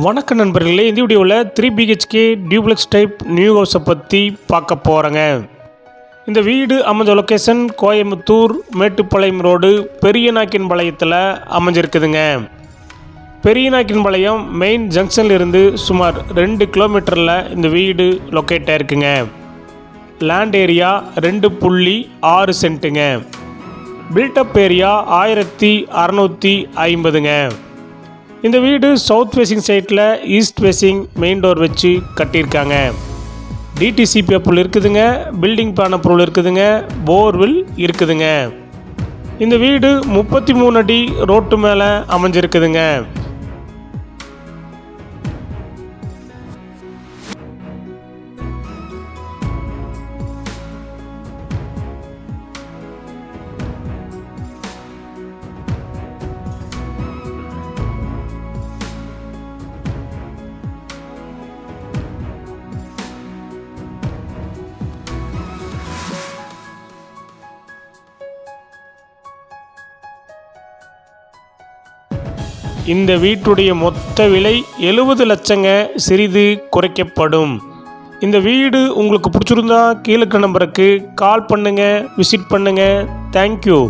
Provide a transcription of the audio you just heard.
வணக்க நண்பர்களே இந்த வீடியோவில் three BHK duplex type new ஹவுஸை பற்றி பார்க்க போகிறேங்க இந்த வீடு அமைஞ்ச லொக்கேஷன் கோயம்புத்தூர் மேட்டுப்பாளையம் ரோடு பெரியநாக்கின்பாளையத்தில் அமைஞ்சிருக்குதுங்க. பெரியநாக்கின்பாளையம் மெயின் ஜங்ஷன்லேருந்து சுமார் ரெண்டு கிலோமீட்டரில் இந்த வீடு லொக்கேட் ஆயிருக்குங்க. லேண்ட் ஏரியா ரெண்டு புள்ளி ஆறு சென்ட்டுங்க பில்டப் ஏரியா ஆயிரத்தி அறநூற்றி ஐம்பதுங்க. இந்த வீடு சவுத் ஃபேஸிங் சைட்டில் ஈஸ்ட் ஃபேஸிங் மெயின் டோர் வச்சு கட்டியிருக்காங்க. டிடிசிபி அப்ரூவல் இருக்குதுங்க பில்டிங் பிளான் அப்ரூவல் இருக்குதுங்க போர்வில் இருக்குதுங்க. இந்த வீடு முப்பத்தி மூணு அடி ரோட்டு மேலே அமைஞ்சிருக்குதுங்க. இந்த வீட்டுடைய மொத்த விலை எழுபது லட்சங்க சிறிது குறைக்கப்படும். இந்த வீடு உங்களுக்கு பிடிச்சிருந்தா கீழே நம்பருக்கு கால் பண்ணுங்கள் விசிட் பண்ணுங்கள் தேங்க்யூ